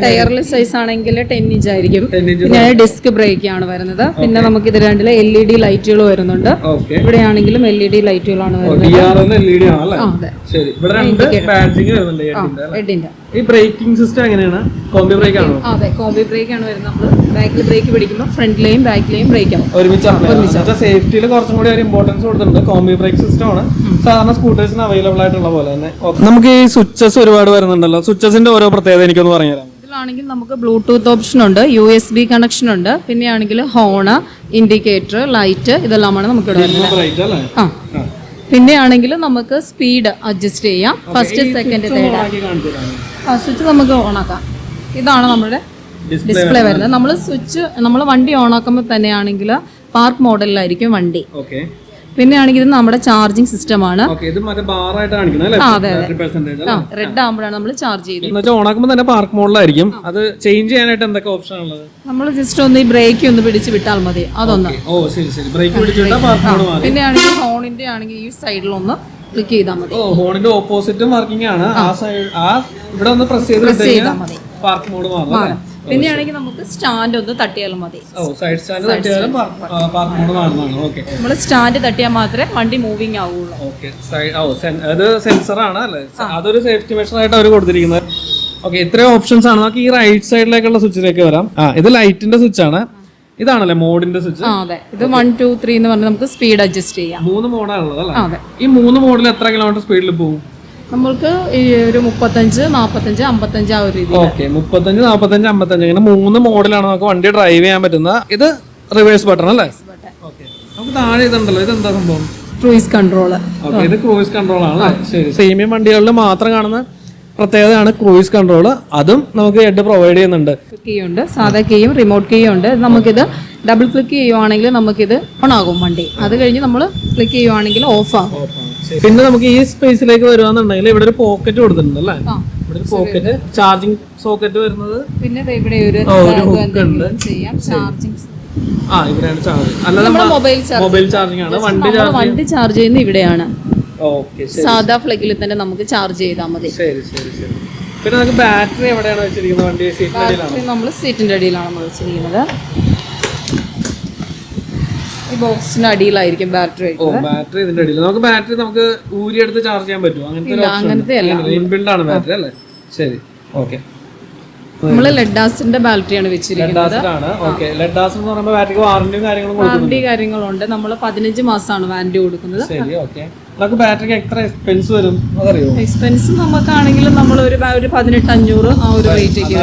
ടയറിൽ സൈസ് ആണെങ്കിൽ ടെൻ ഇഞ്ച് ആയിരിക്കും. പിന്നെ ഡിസ്ക് ബ്രേക്ക് ആണ് വരുന്നത്. പിന്നെ നമുക്ക് ഇത് രണ്ടിൽ എൽ ഇ ഡി ലൈറ്റുകൾ വരുന്നുണ്ട്. ഇവിടെ ഇവിടെയാണെങ്കിലും എൽ ഇ ഡി ലൈറ്റുകളാണ് വരുന്നത്. ഡി ഇ ഡി ആണല്ലേ? അതെ. ശരി. ഇവിടെ രണ്ട് ബാഡ്ജിങ് വരുന്നുണ്ട് എഡിന്റെ ഈ ബ്രേക്കിംഗ് സിസ്റ്റം എങ്ങനെയാണ്? കോമ്പി ബ്രേക്ക് ആണോ? അതെ കോമ്പി ബ്രേക്ക് ആണ് വരുന്നത്. നമ്മൾ ബാക്കിൽ ബ്രേക്ക് പിടിക്കുമ്പോൾ ഫ്രണ്ടിലെയും ബാക്കിലെയും ബ്രേക്ക് ആവും ഒരുമിച്ച്? സേഫ്റ്റിയിൽ കുറച്ചും കൂടി ഒരു ഇമ്പോർട്ടൻസ് കൊടുത്തിട്ടുണ്ട്. കോമ്പി ബ്രേക്ക് സിസ്റ്റം ആണ്. സാധാരണ സ്കൂട്ടേഴ്സിന് അവൈലബിൾ ആയിട്ടുള്ള പോലെ തന്നെ. നമുക്ക് ഈ സ്വിച്ചസ് ഒരുപാട് വരുന്നുണ്ടല്ലോ. സ്വിച്ചസിന്റെ ഓരോ പ്രത്യേകത എനിക്കൊന്ന് പറഞ്ഞു പറഞ്ഞുതരാം ഇതിലാണെങ്കിൽ നമുക്ക് ബ്ലൂടൂത്ത് ഓപ്ഷൻ ഉണ്ട് യു എസ് ബി കണക്ഷൻ ഉണ്ട് പിന്നെയാണെങ്കിൽ ഹോണ് ഇൻഡിക്കേറ്റർ ലൈറ്റ് ഇതെല്ലാമാണ് നമുക്ക് ഇവിടെ വരുന്നത്. അല്ലേ? ആ. പിന്നെ ആണെങ്കിൽ നമുക്ക് സ്പീഡ് അഡ്ജസ്റ്റ് ചെയ്യാം. ഫസ്റ്റ് സെക്കൻഡ് തേർഡ് ആ സ്വിച്ച് നമുക്ക് ഓണാക്കാം ഇതാണ് നമ്മുടെ ഡിസ്പ്ലേ വരുന്നത്. നമ്മൾ സ്വിച്ച് നമ്മൾ വണ്ടി ഓണാക്കുമ്പോൾ തന്നെയാണെങ്കിൽ പാർക്ക് മോഡലിലായിരിക്കും വണ്ടി. ഓക്കെ പിന്നെ ആണെങ്കിൽ ഇത് നമ്മുടെ ചാർജിങ് സിസ്റ്റം ആണ് റെഡ് ആകുമ്പോഴാണ് നമ്മൾ ചാർജ് എന്ന് ഓണാക്കുമ്പോൾ തന്നെ പാർക്ക് മോഡിലായിരിക്കും അത് ചേഞ്ച് ചെയ്യാനായിട്ട് എന്തൊക്കെ ഓപ്ഷൻ ഉള്ളത്? നമ്മൾ ജസ്റ്റ് ഒന്ന് ഈ ബ്രേക്ക് ഒന്ന് പിടിച്ച് വിട്ടാൽ മതി. അതൊന്ന്. പിന്നെ ആണെങ്കിൽ ഹോണിന്റെ ആണെങ്കിൽ ഈ സൈഡിലൊന്ന് ക്ലിക്ക് ചെയ്താൽ മതി. ഹോണിന്റെ ഓപ്പോസിറ്റും വർക്കിംഗ് ആണ്. ആ സൈഡ് ആ ഇവിടെ ഒന്ന് പ്രസ് ചെയ്ത്. പാർക്ക് മോഡ് മാറും. അല്ലേ? പിന്നെ ആണെങ്കിൽ നമുക്ക് സ്റ്റാൻഡ് ഒന്ന് തട്ടിയാലും മതി. സൈഡ് സ്റ്റാൻഡ് തട്ടിയാലും ഓക്കെ. നമ്മൾ സ്റ്റാൻഡ് തട്ടിയാൽ മാത്രമേ വണ്ടി മൂവിങ് ആവുള്ളൂ. ഓക്കെ. അത് സെൻസർ ആണ് അല്ലേ? അതൊരു സേഫ്റ്റി മെഷർ ആയിട്ട് അവർ കൊടുത്തിരിക്കുന്നത്. ഓക്കെ ഇത്രയും ഓപ്ഷൻസ് ആണ്. നമുക്ക് ഈ റൈറ്റ് സൈഡിലേക്കുള്ള സ്വിച്ചിലേക്ക് വരാം. ആ ഇത് ലൈറ്റിന്റെ സ്വിച്ച് ആണ്. ഇതാണല്ലേ മോഡിന്റെ സ്വിച്ച് അതെ. ഇത് വൺ ടു ത്രീ എന്ന് പറഞ്ഞാൽ നമുക്ക് സ്പീഡ് അഡ്ജസ്റ്റ് ചെയ്യാം. മൂന്ന് മോഡാണുള്ളത് അല്ലേ? ഈ മൂന്ന് മോഡിൽ എത്ര കിലോമീറ്റർ സ്പീഡിൽ പോകും നമ്മൾക്ക് ഈ ഒരു മുപ്പത്തഞ്ച് നാപ്പത്തഞ്ച് അമ്പത്തഞ്ച് ആ ഒരു ഓക്കെ മുപ്പത്തഞ്ച് നാപ്പത്തഞ്ച് അമ്പത്തഞ്ച്. അങ്ങനെ മൂന്ന് മോഡലാണ് നമുക്ക് വണ്ടി ഡ്രൈവ് ചെയ്യാൻ പറ്റുന്ന ഇത് റിവേഴ്സ് ബട്ടൺ അല്ലേ? നമുക്ക് താഴെ ഇതുണ്ടല്ലോ ഇത് എന്താ സംഭവം ക്രൂയിസ് കൺട്രോൾ ഇത് ക്രൂയിസ് കൺട്രോൾ ആണ് ശരി. പ്രീമിയം വണ്ടികളിൽ മാത്രം കാണുന്ന പ്രത്യേകതയാണ് ക്രൂയിസ് കൺട്രോൾ അതും നമുക്ക് ഹെഡ് പ്രൊവൈഡ് ചെയ്യുന്നുണ്ട്. കീ ഉണ്ട് സാധാ കീയും റിമോട്ട് കീയും ഉണ്ട്. നമുക്കിത് ഡബിൾ ക്ലിക്ക് ചെയ്യുവാണെങ്കിൽ നമുക്കിത് ഓൺ ആകും വണ്ടി. അത് കഴിഞ്ഞ് നമ്മൾ ക്ലിക്ക് ചെയ്യുവാണെങ്കിൽ ഓഫ് ആകും. പിന്നെ നമുക്ക് ഈ സ്പേസിലേക്ക് വരുവാന്നുണ്ടെങ്കിൽ ഇവിടെ ഒരു പോക്കറ്റ് കൊടുത്തിട്ടുണ്ട് അല്ലേ? ഇവിടെ ഒരു പോക്കറ്റ് ചാർജിങ് സോക്കറ്റ് വരുന്നത്. പിന്നെ ഇവിടെ ഒരു ഹുക്ക് ഉണ്ട്. ചെയ്യാം. ചാർജിങ് ആ ഇവിടെയാണ് ചാർജ് അല്ല നമ്മുടെ മൊബൈൽ ചാർജിംഗ് ചാർജിങ് ആണ്. വണ്ടി ചാർജ് വണ്ടി ചാർജ് ചെയ്യുന്നത് ഇവിടെയാണ്. സാധാ ഫ്ലഗിൽ തന്നെ നമുക്ക് ചാർജ് ചെയ്താൽ മതി. ശരി ശരി ശരി. പിന്നെ നമുക്ക് ബാറ്ററി എവിടെയാണ് വെച്ചിരിക്കുന്നത്? വണ്ടി സീറ്റിന്റെ അടിയിലാണ്? നമ്മൾ സീറ്റിന്റെ അടിയിലാണ് നമ്മൾ വെച്ചിരിക്കുന്നത്. ഈ ബോക്സിന്റെ അടിയിലായിരിക്കും ബാറ്ററി ഓ ബാറ്ററി ഇതിന്റെ അടിയിൽ. നമുക്ക് ബാറ്ററി നമുക്ക് ഊരിയെടുത്ത് ചാർജ് ചെയ്യാൻ പറ്റുമോ? അങ്ങനത്തെ അങ്ങനത്തെ. ഇൻബിൽഡ് ആണ് ബാറ്ററി അല്ലേ? ശരി ഓക്കെ. നമ്മൾ ലെഡാസിന്റെ ബാറ്ററിയാണ് വെച്ചിരിക്കുന്നത്. വാറണ്ടി കാര്യങ്ങളുണ്ട് നമ്മൾ പതിനഞ്ച് മാസമാണ് വാറണ്ടി കൊടുക്കുന്നത്. നമുക്ക് ബാറ്ററിക്ക് എത്ര എക്സ്പെൻസ് വരും? അതറിയോ? എക്സ്പെൻസ് നമുക്കാണെങ്കിൽ നമ്മൾ ഒരു ഒരു പതിനെട്ട്. അഞ്ഞൂറ് ആ ഒരു റേറ്റേക്ക്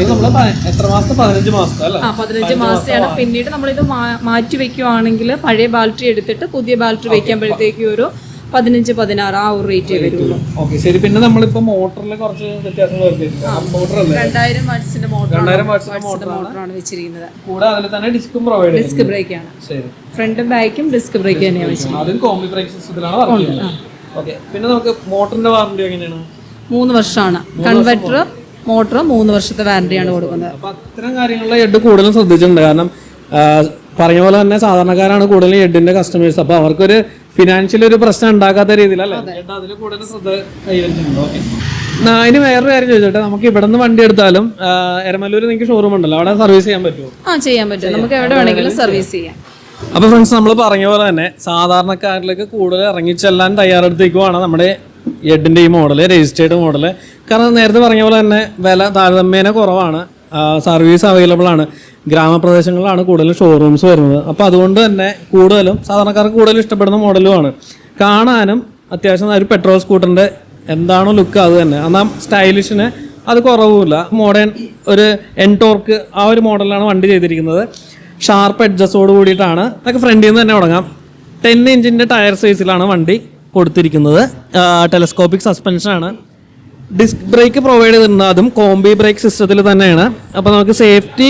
എത്ര മാസത്തെ പതിനഞ്ച് മാസത്തെ അല്ലേ? ആ പതിനഞ്ച് മാസമാണ് പിന്നീട് നമ്മളിത് മാറ്റി വെക്കുവാണെങ്കിൽ പഴയ ബാറ്ററി എടുത്തിട്ട് പുതിയ ബാറ്ററി വെക്കുമ്പോഴത്തേക്കും ഒരു പതിനഞ്ച് പതിനാറ് ആ ഒരു റേറ്റ് വരുള്ളൂ. ഓക്കെ ശരി. പിന്നെ നമ്മളിപ്പോ മോട്ടറിൽ കുറച്ച് വ്യത്യാസങ്ങൾ മോട്ടർ അല്ലേ രണ്ടായിരം വാട്സിന്റെ മോട്ടർ രണ്ടായിരം വാട്സിന്റെ മോട്ടർ മോട്ടറാണ് വെച്ചിരിക്കുന്നത്. കൂടെ അതിൽ തന്നെ ഡിസ്കും പ്രൊവൈഡ് ഡിസ്ക് ബ്രേക്ക് ആണ്. ഫ്രണ്ടും ബാക്കും ഡിസ്ക് ബ്രേക്ക് തന്നെയാണ് വെച്ചിരിക്കുന്നത്. അതും കോംബി ബ്രേക്ക് സിസ്റ്റത്തിലാണ് വർക്ക് ചെയ്യുന്നത്. ഓക്കെ പിന്നെ നമുക്ക് മോട്ടറിന്റെ വാറണ്ടി എങ്ങനെയാണ്? മൂന്ന് വർഷമാണ്. കൺവെർട്ടർ മോട്ടർ മൂന്ന് വർഷത്തെ വാറണ്ടിയാണ് കൊടുക്കുന്നത്. അപ്പൊ അത്തരം കാര്യങ്ങളിലെ കൂടുതലും ശ്രദ്ധിച്ചിട്ടുണ്ട്. കാരണം പറഞ്ഞ പോലെ തന്നെ സാധാരണക്കാരാണ് കൂടുതലും എഡിന്റെ കസ്റ്റമേഴ്സ് അപ്പൊ അവർക്കൊരു ഫിനാൻഷ്യൽ ഒരു പ്രശ്നം ഉണ്ടാക്കാത്ത രീതിയിലല്ലേ? അതിൽ കൂടുതൽ ശ്രദ്ധ കൈവരിച്ചിട്ടുണ്ട്? ഓക്കെ ഇനി വേറൊരു കാര്യം ചോദിച്ചോട്ടെ. നമുക്ക് ഇവിടെ നിന്ന് വണ്ടി എടുത്താലും എരമല്ലൂർ നിങ്ങൾക്ക് ഷോറൂം ഉണ്ടല്ലോ. അവിടെ സർവീസ് ചെയ്യാൻ പറ്റുമോ ആ ചെയ്യാൻ പറ്റും. നമുക്ക് എവിടെ വേണമെങ്കിലും സർവീസ് ചെയ്യാം. അപ്പൊ ഫ്രണ്ട്സ് നമ്മൾ പറഞ്ഞ പോലെ തന്നെ സാധാരണക്കാരിലേക്ക് കൂടുതൽ ഇറങ്ങിച്ചെല്ലാൻ തയ്യാറെടുത്തേക്കുവാണ് നമ്മുടെ എഡിന്റെ ഈ മോഡൽ രജിസ്റ്റേർഡ് മോഡൽ കാരണം നേരത്തെ പറഞ്ഞ പോലെ തന്നെ വില താരതമ്യേന കുറവാണ്. സർവീസ് അവൈലബിൾ ആണ്. ഗ്രാമപ്രദേശങ്ങളിലാണ് കൂടുതലും ഷോറൂംസ് വരുന്നത്. അപ്പോൾ അതുകൊണ്ട് തന്നെ കൂടുതലും സാധാരണക്കാർക്ക് കൂടുതൽ ഇഷ്ടപ്പെടുന്ന മോഡലുമാണ്. കാണാനും അത്യാവശ്യം ഒരു പെട്രോൾ സ്കൂട്ടറിന്റെ എന്താണോ ലുക്ക് അത് തന്നെ. എന്നാൽ സ്റ്റൈലിഷിന് അത് കുറവുമില്ല. മോഡേൺ ഒരു എൻടോർക്ക് ആ ഒരു മോഡലാണ് വണ്ടി ചെയ്തിരിക്കുന്നത്. ഷാർപ്പ് എഡ്ജസ്റ്റോട് കൂടിയിട്ടാണ്. അതൊക്കെ ഫ്രണ്ടിൽ നിന്ന് തന്നെ തുടങ്ങാം. ടെൻ ഇഞ്ചിന്റെ ടയർ സൈസിലാണ് വണ്ടി കൊടുത്തിരിക്കുന്നത്. ടെലസ്കോപ്പിക് സസ്പെൻഷനാണ് ഡിസ്ക് ബ്രേക്ക് പ്രൊവൈഡ് ചെയ്തിട്ടുണ്ട്. അതും കോംബി ബ്രേക്ക് സിസ്റ്റത്തിൽ തന്നെയാണ്. അപ്പോൾ നമുക്ക് സേഫ്റ്റി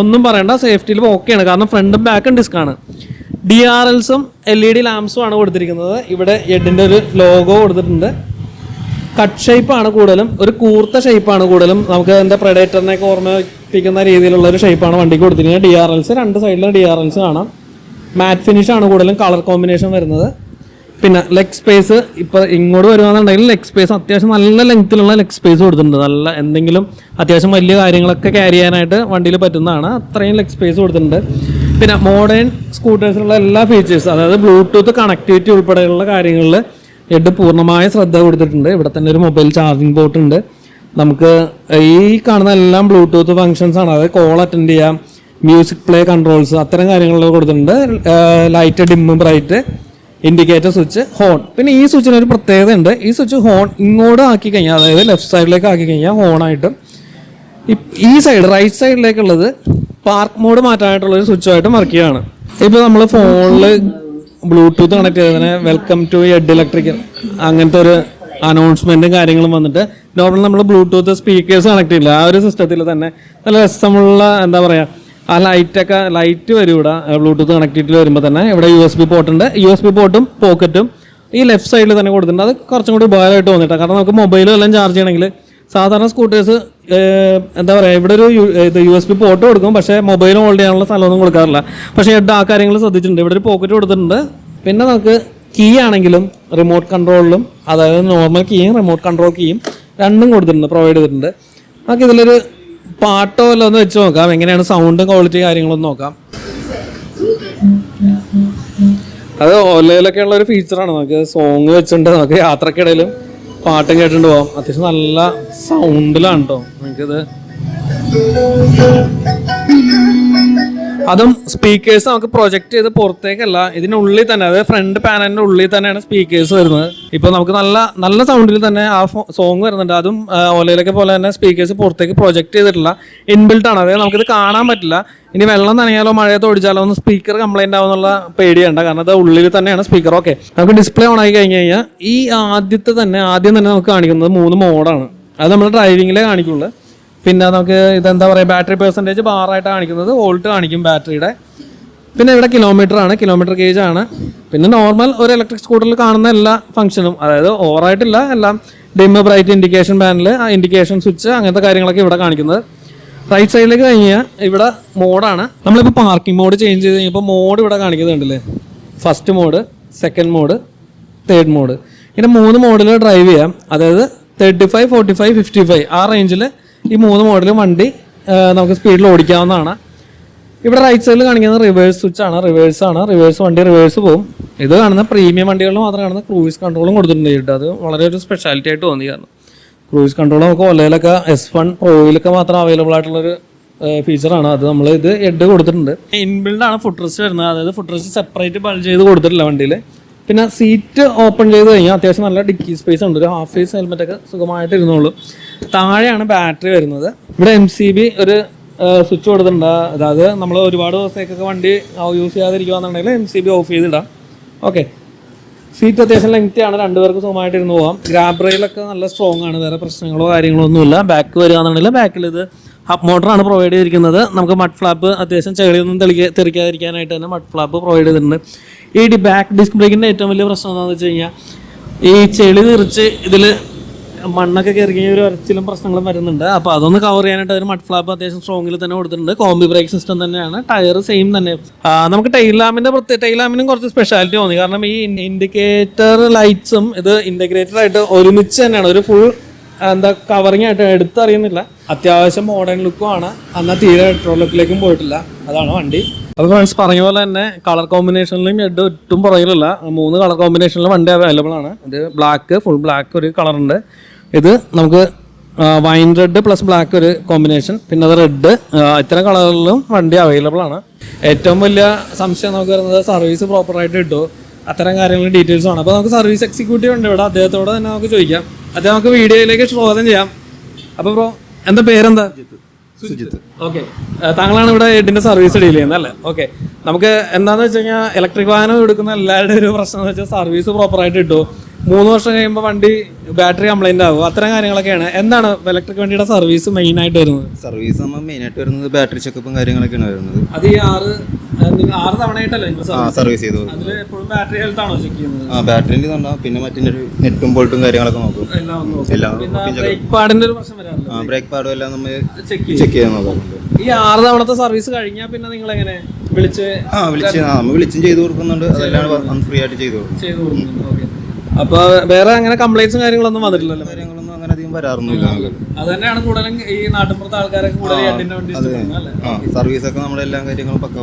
ഒന്നും പറയണ്ട. സേഫ്റ്റിയിൽ ഓക്കെയാണ് കാരണം ഫ്രണ്ടും ബാക്കും ഡിസ്ക്കാണ് ഡി ആർ എൽസും എൽ ഇ ഡി ലാംസും ആണ് കൊടുത്തിരിക്കുന്നത്. ഇവിടെ എഡിന്റെ ഒരു ലോഗോ കൊടുത്തിട്ടുണ്ട്. കട്ട് ഷേപ്പാണ് കൂടുതലും. ഒരു കൂർത്ത ഷേപ്പാണ് കൂടുതലും. നമുക്ക് അതിന്റെ പ്രഡേറ്ററിനെയൊക്കെ ഓർമ്മിപ്പിക്കുന്ന രീതിയിലുള്ള ഒരു ഷേപ്പാണ് വണ്ടിക്ക് കൊടുത്തിരിക്കുന്നത്. ഡി ആർ എൽസ് രണ്ട് സൈഡിലും ഡി ആർ എൽസ് കാണാം. മാറ്റ് ഫിനിഷാണ് കൂടുതലും കളർ കോമ്പിനേഷൻ വരുന്നത്. പിന്നെ ലെഗ് സ്പേസ് ഇപ്പോൾ ഇങ്ങോട്ട് വരുവാന്നുണ്ടെങ്കിൽ ലെഗ് സ്പേസ് അത്യാവശ്യം നല്ല ലെങ്ത്തിലുള്ള ലെഗ് സ്പേസ് കൊടുത്തിട്ടുണ്ട്. നല്ല എന്തെങ്കിലും അത്യാവശ്യം വലിയ കാര്യങ്ങളൊക്കെ ക്യാരി ചെയ്യാനായിട്ട് വണ്ടിയിൽ പറ്റുന്നതാണ്. അത്രയും ലെഗ് സ്പേസ് കൊടുത്തിട്ടുണ്ട്. പിന്നെ മോഡേൺ സ്കൂട്ടേഴ്സിലുള്ള എല്ലാ ഫീച്ചേഴ്സ് അതായത് ബ്ലൂടൂത്ത് കണക്ടിവിറ്റി ഉൾപ്പെടെയുള്ള കാര്യങ്ങളിൽ എഡ് പൂർണമായ ശ്രദ്ധ കൊടുത്തിട്ടുണ്ട്. ഇവിടെ തന്നെ ഒരു മൊബൈൽ ചാർജിങ് പോർട്ട് ഉണ്ട്. നമുക്ക് ഈ കാണുന്ന എല്ലാം ബ്ലൂടൂത്ത് ഫങ്ഷൻസ് ആണ്. അതായത് കോൾ അറ്റൻഡ് ചെയ്യാം മ്യൂസിക് പ്ലേ കൺട്രോൾസ് അത്തരം കാര്യങ്ങളൊക്കെ കൊടുത്തിട്ടുണ്ട്. ലൈറ്റ് ഡിമ്മും ബ്രൈറ്റ് ഇൻഡിക്കേറ്റർ സ്വിച്ച് ഹോൺ പിന്നെ ഈ സ്വിച്ചിന് ഒരു പ്രത്യേകത ഉണ്ട്. ഈ സ്വിച്ച് ഹോൺ ഇങ്ങോട്ട് ആക്കി കഴിഞ്ഞാൽ അതായത് ലെഫ്റ്റ് സൈഡിലേക്ക് ആക്കി കഴിഞ്ഞാൽ ഹോണായിട്ടും ഈ സൈഡ് റൈറ്റ് സൈഡിലേക്കുള്ളത് പാർക്ക് മോഡ് മാറ്റാനായിട്ടുള്ള ഒരു സ്വിച്ചുമായിട്ട് വർക്ക് ചെയ്യുകയാണ് ഇപ്പോൾ നമ്മൾ ഫോണിൽ ബ്ലൂടൂത്ത് കണക്ട് ചെയ്തതിന് വെൽക്കം ടു എഡ് ഇലക്ട്രിക്കൽ അങ്ങനത്തെ ഒരു അനൗൺസ്മെന്റും കാര്യങ്ങളും വന്നിട്ട് നോർമൽ നമ്മൾ ബ്ലൂടൂത്ത് സ്പീക്കേഴ്സ് കണക്ട് ചെയ്യില്ല. ആ ഒരു സിസ്റ്റത്തിൽ തന്നെ നല്ല രസമുള്ള എന്താ പറയുക ആ ലൈറ്റൊക്കെ ലൈറ്റ് വരും ഇവിടെ ബ്ലൂടൂത്ത് കണക്ടിവിറ്റി വരുമ്പോൾ തന്നെ ഇവിടെ യു എസ് ബി പോർട്ടുണ്ട് യു എസ് ബി പോർട്ടും പോക്കറ്റും ഈ ലെഫ്റ്റ് സൈഡിൽ തന്നെ കൊടുത്തിട്ടുണ്ട്. അത് കുറച്ചും കൂടി ഉപകാരമായിട്ട് തോന്നിയിട്ടാണ് കാരണം നമുക്ക് മൊബൈലും എല്ലാം ചാർജ് ചെയ്യണമെങ്കിൽ സാധാരണ സ്കൂട്ടേഴ്സ് എന്താ പറയുക ഇവിടെ ഒരു ഇത് യു എസ് ബി പോർട്ട് കൊടുക്കും. പക്ഷേ മൊബൈൽ ഹോൾഡ് ചെയ്യാനുള്ള സ്ഥലമൊന്നും കൊടുക്കാറില്ല. പക്ഷേ ഹെഡ് ആ കാര്യങ്ങൾ ശ്രദ്ധിച്ചിട്ടുണ്ട്. ഇവിടെ ഒരു പോക്കറ്റ് കൊടുത്തിട്ടുണ്ട്. പിന്നെ നമുക്ക് കീ ആണെങ്കിലും റിമോട്ട് കൺട്രോളിലും അതായത് നോർമൽ കീയും റിമോട്ട് കൺട്രോൾ കീയും രണ്ടും കൊടുത്തിട്ടുണ്ട് പ്രൊവൈഡ് ചെയ്തിട്ടുണ്ട്. നമുക്ക് ഇതിലൊരു പാട്ടോ വല്ലതും ഒന്ന് വെച്ച് നോക്കാം. എങ്ങനെയാണ് സൗണ്ടും ക്വാളിറ്റി കാര്യങ്ങളൊന്നും നോക്കാം. അത് ഓലയിലൊക്കെ ഉള്ള ഒരു ഫീച്ചറാണ് നമുക്ക് സോങ് വെച്ചിട്ടുണ്ട്. നമുക്ക് യാത്രക്കിടയിലും പാട്ടും കേട്ടിട്ട് പോവാം. അത്യാവശ്യം നല്ല സൗണ്ടിലാണ് കേട്ടോ നമുക്കിത് അതും സ്പീക്കേഴ്സ് നമുക്ക് പ്രൊജക്ട് ചെയ്ത് പുറത്തേക്കല്ല ഇതിനുള്ളിൽ തന്നെ അതായത് ഫ്രണ്ട് പാനലിന്റെ ഉള്ളിൽ തന്നെയാണ് സ്പീക്കേഴ്സ് വരുന്നത്. ഇപ്പൊ നമുക്ക് നല്ല നല്ല സൗണ്ടിൽ തന്നെ ആ സോങ് വരുന്നുണ്ട്. അതും ഓലയിലൊക്കെ പോലെ തന്നെ സ്പീക്കേഴ്സ് പുറത്തേക്ക് പ്രൊജക്ട് ചെയ്തിട്ടില്ല. ഇൻബിൽട്ട് ആണ്. അതായത് നമുക്കിത് കാണാൻ പറ്റില്ല. ഇനി വെള്ളം നനയാലോ മഴയത്ത് ഒടിച്ചാലോ ഒന്ന് സ്പീക്കർ കംപ്ലൈന്റ് ആവുന്നുള്ള പേടിയുണ്ട്. കാരണം അത് ഉള്ളിൽ തന്നെയാണ് സ്പീക്കർ ഓക്കെ നമുക്ക് ഡിസ്പ്ലേ ഓൺ ആയി കഴിഞ്ഞ് കഴിഞ്ഞാൽ ഈ ആദ്യത്തെ തന്നെ ആദ്യം തന്നെ നമുക്ക് കാണിക്കുന്നത് മൂന്ന് മോഡാണ് അത് നമ്മൾ ഡ്രൈവിങ്ങിലേ കാണിക്കുള്ളൂ. പിന്നെ നമുക്ക് ഇതെന്താ പറയുക ബാറ്ററി പെർസെന്റേജ് ബാറായിട്ട് കാണിക്കുന്നത് വോൾട്ട് കാണിക്കും ബാറ്ററിയുടെ പിന്നെ ഇവിടെ കിലോമീറ്റർ ആണ് കിലോമീറ്റർ ഗേജ് ആണ്. പിന്നെ നോർമൽ ഒരു ഇലക്ട്രിക് സ്കൂട്ടറിൽ കാണുന്ന എല്ലാ ഫംഗ്ഷനും അതായത് ഓവറായിട്ടില്ല എല്ലാം dim bright indication panel indication switch അങ്ങനത്തെ കാര്യങ്ങളൊക്കെ ഇവിടെ കാണിക്കുന്നത്. റൈറ്റ് സൈഡിലേക്ക് കഴിഞ്ഞാൽ ഇവിടെ മോഡാണ് നമ്മളിപ്പോൾ പാർക്കിംഗ് മോഡ് ചേഞ്ച് ചെയ്ത് കഴിഞ്ഞപ്പോൾ മോഡ് ഇവിടെ കാണിക്കുന്നുണ്ടല്ലേ first mode second mode third mode ഇങ്ങനെ മൂന്ന് മോഡിൽ ഡ്രൈവ് ചെയ്യാം. അതായത് thirty five forty five fifty five ആ റേഞ്ചിൽ ഈ മൂന്ന് മോഡലും വണ്ടി നമുക്ക് സ്പീഡിൽ ഓടിക്കാവുന്നതാണ്. ഇവിടെ റൈറ്റ് സൈഡിൽ കാണിക്കുന്നത് റിവേഴ്സ് സ്വിച്ച് ആണ്. റിവേഴ്സ് ആണ്. റിവേഴ്സ് വണ്ടി റിവേഴ്സ് പോകും ഇത് കാണുന്ന പ്രീമിയം വണ്ടികളിൽ മാത്രം കാണുന്ന ക്രൂയിസ് കൺട്രോളും കൊടുത്തിട്ടുണ്ട് അത് വളരെ ഒരു സ്പെഷ്യാലിറ്റി ആയിട്ട് തോന്നി കാരണം. ക്രൂയിസ് കൺട്രോൾ നമുക്ക് ഒലയിലൊക്കെ എസ് വൺ പ്രോയിലൊക്കെ മാത്രം അവൈലബിൾ ആയിട്ടുള്ളൊരു ഫീച്ചറാണ് അത് നമ്മൾ ഇത് എഡ് കൊടുത്തിട്ടുണ്ട്. ഇൻബിൽഡ് ആണ് ഫുഡ് റെസ്റ്റ് വരുന്നത്. അതായത് ഫുഡ് റെസ്റ്റ് സെപ്പറേറ്റ് ബൾജ് ചെയ്ത് കൊടുത്തിട്ടില്ല വണ്ടിയിൽ പിന്നെ സീറ്റ് ഓപ്പൺ ചെയ്ത് കഴിഞ്ഞാൽ അത്യാവശ്യം നല്ല ഡിക്കി സ്പേസ് ഉണ്ട്. ഒരു ഹാഫ് ഫേസ് ഹെൽമെറ്റ് ഒക്കെ സുഖമായിട്ട് ഇരുന്നോളൂ താഴെയാണ് ബാറ്ററി വരുന്നത്. ഇവിടെ എം സി ബി ഒരു സ്വിച്ച് കൊടുത്തിട്ടുണ്ട്. അതായത് നമ്മൾ ഒരുപാട് ദിവസത്തേക്കൊക്കെ വണ്ടി യൂസ് ചെയ്യാതിരിക്കുകയാണെന്നുണ്ടെങ്കിൽ എം സി ബി ഓഫ് ചെയ്തിടാം. ഓക്കെ സീറ്റ് അത്യാവശ്യം ലെങ്ത്തി ആണ്. രണ്ടുപേർക്ക് സുഖമായിട്ട് ഇരുന്ന് പോകാം ഗ്രാബ് റെയിലൊക്കെ നല്ല സ്ട്രോങ് ആണ്. വേറെ പ്രശ്നങ്ങളോ കാര്യങ്ങളോ ഒന്നുമില്ല. ബാക്ക് വരികയാണെന്നുണ്ടെങ്കിൽ ബാക്കിൽ ഇത് ഹബ് മോട്ടറാണ് പ്രൊവൈഡ് ചെയ്തിരിക്കുന്നത്. നമുക്ക് മഡ് ഫ്ലാപ്പ് അത്യാവശ്യം ചെളിയൊന്നും തെളിക്ക തെറിക്കാതിരിക്കാനായിട്ട് തന്നെ മഡ് ഫ്ലാപ്പ് പ്രൊവൈഡ് ചെയ്തിട്ടുണ്ട്. ഈ ബാക്ക് ഡിസ്ക് ബ്രേക്കിന്റെ ഏറ്റവും വലിയ പ്രശ്നം എന്താണെന്ന് വെച്ച് കഴിഞ്ഞാൽ ഈ ചെളി തെറിച്ച് ഇതിൽ മണ്ണൊക്കെ കയറി കഴിഞ്ഞാൽ ഒരു ഒരച്ചിലും പ്രശ്നങ്ങളും വരുന്നുണ്ട്. അപ്പോൾ അതൊന്ന് കവർ ചെയ്യാനായിട്ട് ഒരു മഡ് ഫ്ലാപ്പ് അത്യാവശ്യം സ്ട്രോങ്ങിൽ തന്നെ കൊടുത്തിട്ടുണ്ട്. കോമ്പി ബ്രേക്ക് സിസ്റ്റം തന്നെയാണ്. ടയർ സെയിം തന്നെ. നമുക്ക് ടൈൽ ലാമിന്റെ പ്രത്യേക ടൈൽ ലാമിനും കുറച്ച് സ്പെഷ്യാലിറ്റി തോന്നി. കാരണം ഈ ഇൻഡിക്കേറ്റർ ലൈറ്റ്സും ഇത് ഇന്റഗ്രേറ്റഡ് ആയിട്ട് ഒരുമിച്ച് തന്നെയാണ്. ഒരു ഫുൾ എന്താ കവറിങ് ആയിട്ട് എടുത്തറിയുന്നില്ല. അത്യാവശ്യം മോഡേൺ ലുക്കും ആണ്. എന്നാൽ തീരെ പെട്രോൾ ലുക്കിലേക്കും പോയിട്ടില്ല. അതാണ് വണ്ടി. അപ്പോൾ ഫ്രണ്ട്സ് പറഞ്ഞ പോലെ തന്നെ കളർ കോമ്പിനേഷനിലും ഹെഡ് ഒട്ടും പുറകിലല്ല. മൂന്ന് കളർ കോമ്പിനേഷനിലും വണ്ടി അവൈലബിൾ ആണ്. ഇത് ബ്ലാക്ക് ഫുൾ ബ്ലാക്ക് ഒരു കളറുണ്ട് ഇത് നമുക്ക് വൈൻ റെഡ് പ്ലസ് ബ്ലാക്ക് ഒരു കോമ്പിനേഷൻ പിന്നെ അത് റെഡ് ഇത്തരം കളറിലും വണ്ടി അവൈലബിൾ ആണ്. ഏറ്റവും വലിയ സംശയം നമുക്ക് വരുന്നത് സർവീസ് പ്രോപ്പറായിട്ട് കിട്ടുമോ അത്തരം കാര്യങ്ങൾ ഡീറ്റെയിൽസ് ആണ്. അപ്പോൾ നമുക്ക് സർവീസ് എക്സിക്യൂട്ടീവ് ഉണ്ട് ഇവിടെ. അദ്ദേഹത്തോട് തന്നെ നമുക്ക് ചോദിക്കാം. അദ്ദേഹം നമുക്ക് വീഡിയോയിലേക്ക് സ്വാഗതം ചെയ്യാം. അപ്പോൾ ബ്രോ എന്താ പേരെന്താ? സുജിത്ത്. ഓക്കെ താങ്കളാണ് ഇവിടെ എഡിന്റെ സർവീസ് ഡീൽ ചെയ്യുന്നത് അല്ലേ? ഓക്കെ നമുക്ക് എന്താണെന്ന് വെച്ച് കഴിഞ്ഞാൽ ഇലക്ട്രിക് വാഹനം എടുക്കുന്ന എല്ലാവരുടെയും ഒരു പ്രശ്നം എന്ന് വെച്ചാൽ സർവീസ് പ്രോപ്പറായിട്ട് കിട്ടുമോ മൂന്ന് വർഷം കഴിയുമ്പോൾ വണ്ടി ബാറ്ററി കംപ്ലൈന്റ് ആകും അത്തരം കാര്യങ്ങളൊക്കെയാണ്. എന്താണ് ഇലക്ട്രിക് വണ്ടിയുടെ സർവീസ് മെയിൻ ആയിട്ട് വരുന്നത്? സർവീസ് നമ്മൾ മെയിനായിട്ട് വരുന്നത് ബാറ്ററി ചെക്കപ്പും കാര്യങ്ങളൊക്കെയാണ് വരുന്നത്. അത് ഈ ആറ് ആറ് തവണയായിട്ടല്ലേ സർവീസ് ചെയ്തു. അതിൽ എപ്പോഴും ബാറ്ററി ഹെൽത്ത് ആണോ ചെക്ക് ചെയ്യുന്നത്? ആ ബാറ്ററിന്റെ തന്നെ പിന്നെ മറ്റേ നെറ്റും ബോൾട്ടും കാര്യങ്ങളൊക്കെ നോക്കും. എല്ലാം ബ്രേക്ക് പാഡിന്റെ ഒരു പ്രശ്നം വരാറില്ല? ആ ബ്രേക്ക് പാഡും എല്ലാം നമ്മൾ ചെക്ക് ചെയ്യും. ചെയ്യാൻ നോക്കാറുണ്ട്. ഈ ആറ് തവണത്തെ സർവീസ് കഴിഞ്ഞാൽ പിന്നെ നിങ്ങൾ എങ്ങനെ വിളിച്ച് ആ വിളിച്ച് നമ്മൾ വിളിച്ചും ചെയ്തു കൊടുക്കുന്നുണ്ട്. അതെല്ലാം ഫ്രീ ആയിട്ട് ചെയ്തു കൊടുക്കും. ചെയ്തു കൊടുക്കുന്നുണ്ട്. ഓക്കെ. അപ്പൊ വേറെ അങ്ങനെ കംപ്ലൈന്റ്സും കാര്യങ്ങളൊന്നും വന്നിട്ടില്ലല്ലോ? കാര്യങ്ങളൊന്നും അങ്ങനെ അധികം വരാറൊന്നുമില്ല. നമുക്ക് അത് തന്നെയാണ് കൂടുതലും ഈ നാട്ടിൻപുറത്തെ ആൾക്കാരൊക്കെ കൂടുതൽ ആ സർവീസൊക്കെ നമ്മുടെ എല്ലാ കാര്യങ്ങളും പക്ക.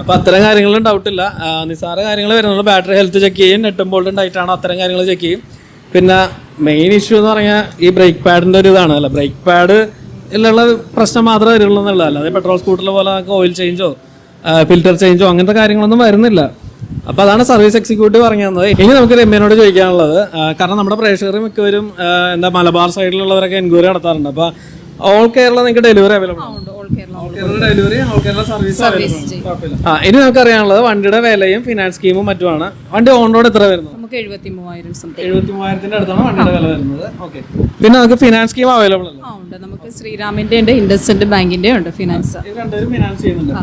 അപ്പൊ അത്തരം കാര്യങ്ങളും ഡൗട്ട് ഇല്ല. നിസ്സാര കാര്യങ്ങൾ വരുന്നുള്ളൂ ബാറ്ററി ഹെൽത്ത് ചെക്ക് ചെയ്യും. നെട്ടും ബോൾട്ടും ടൈറ്റാണോ അത്തരം കാര്യങ്ങൾ ചെക്ക് ചെയ്യും. പിന്നെ മെയിൻ ഇഷ്യൂ എന്ന് പറഞ്ഞാൽ ഈ ബ്രേക്ക് പാഡിന്റെ ഒരു ഇതാണ് അല്ല? ബ്രേക്ക് പാഡ് ഉള്ള പ്രശ്നം മാത്രമേ വരുള്ളൂ എന്നുള്ളതല്ല? അതായത് പെട്രോൾ സ്കൂട്ടറിലെ പോലെ നമുക്ക് ഓയിൽ ചേഞ്ചോ ഫിൽറ്റർ ചേഞ്ചോ അങ്ങനത്തെ കാര്യങ്ങളൊന്നും വരുന്നില്ല. അപ്പൊ അതാണ് സർവീസ് എക്സിക്യൂട്ടീവ് പറഞ്ഞു തന്നത്. ഇനി നമുക്ക് രമ്യനോട് ചോദിക്കാനുള്ളത് കാരണം നമ്മുടെ പ്രേക്ഷകർ മിക്കവരും എന്താ മലബാർ സൈഡിലുള്ളവരൊക്കെ എൻക്വയറി നടത്താറുണ്ട്. അപ്പൊ ഓൾ കേരള നിങ്ങൾക്ക് ഡെലിവറി അവൈലബിൾ ആ ഇനി നമുക്ക് അറിയാനുള്ളത് വണ്ടിയുടെ വിലയും ഫിനാൻസ് സ്കീമും മറ്റുമാണ്. വണ്ടി ഓൺ റോഡ് എത്ര വരുന്നത് നമുക്ക് എഴുപത്തി മൂവായിരം സംതിങ് എഴുപത്തി മൂവായിരത്തിന്റെ അടുത്താണ് വണ്ടിയുടെ വില വരുന്നത്. ഓക്കെ പിന്നെ നമുക്ക് ഫിനാൻസ് സ്കീം അവൈലബിൾ ഉണ്ട്. നമുക്ക് ശ്രീരാമിന്റെ ഉണ്ട് ഇൻഡസ്ഇൻഡ് ബാങ്കിന്റെ ഉണ്ട് ഫിനാൻസ് രണ്ടുപേരും ഫിനാൻസ് ചെയ്യുന്നുണ്ട്.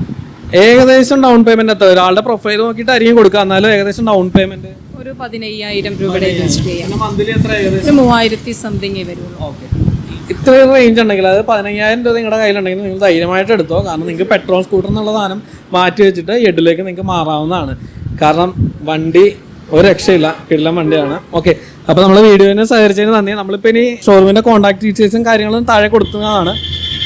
ഏകദേശം ഡൗൺ പേയ്മെന്റ് എത്ര? ഒരാളുടെ പ്രൊഫൈൽ നോക്കിയിട്ട് അരിയും കൊടുക്കുക എന്നാലും ഏകദേശം ഡൗൺ പേയ്മെന്റ് ഒരു പതിനയ്യായിരം രൂപയുടെ രജിസ്റ്റർ ചെയ്യാം. മൂവായിരത്തി സംതിങ് വരുള്ളൂ. റേഞ്ച് ഉണ്ടെങ്കിൽ അത് പതിനയ്യായിരം രൂപ നിങ്ങളുടെ കയ്യിലുണ്ടെങ്കിൽ നിങ്ങൾ ധൈര്യമായിട്ട് എടുത്തോ. കാരണം നിങ്ങൾക്ക് പെട്രോൾ സ്കൂട്ടർ എന്നുള്ള സാധനം മാറ്റി വെച്ചിട്ട് എഡിലേക്ക് നിങ്ങൾക്ക് മാറാവുന്നതാണ്. കാരണം വണ്ടി ഒരു രക്ഷയില്ല. കിടിലം വണ്ടിയാണ്. ഓക്കെ അപ്പോൾ നമ്മൾ വീഡിയോനെ സഹകരിച്ചതിന് നന്ദി. നമ്മളിപ്പോൾ ഇനി ഷോറൂമിന്റെ കോൺടാക്ട് ഡീറ്റെയിൽസും കാര്യങ്ങളും താഴെ കൊടുക്കുന്നതാണ്